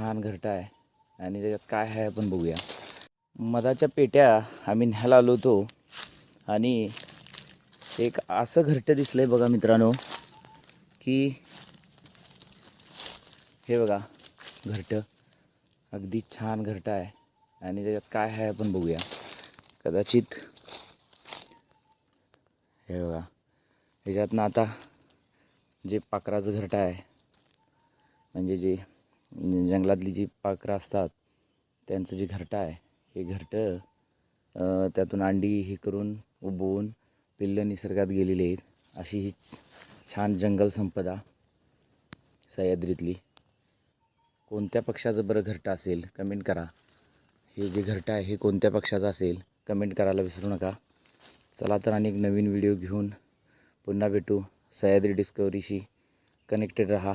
छान घरटं आहे. आणि त्याच्यात काय आहे आपण बघूया. मधाच्या पेट्या आम्ही न्यायला आलो होतो. आणि एक असं घरटं दिसलं आहे बघा मित्रांनो की हे बघा घरटं. अगदी छान घरटं आहे. आणि त्याच्यात काय आहे आपण बघूया. कदाचित हे बघा ह्याच्यातनं आता जे पाखराचं घरटं आहे म्हणजे जे म्हणजे जंगलातली जी पाखरं असतात त्यांचं जे घरटं आहे हे घरटं त्यातून अंडी हे करून उबवून पिल्लं निसर्गात गेलेली आहेत. अशी ही छान जंगल संपदा सह्याद्रीतली. कोणत्या पक्षाचं बरं घरटं असेल कमेंट करा. हे जे घरटं आहे हे कोणत्या पक्षाचं असेल कमेंट करायला विसरू नका. चला तर अनेक नवीन व्हिडिओ घेऊन पुन्हा भेटू. सह्याद्री डिस्कवरीशी कनेक्टेड रहा.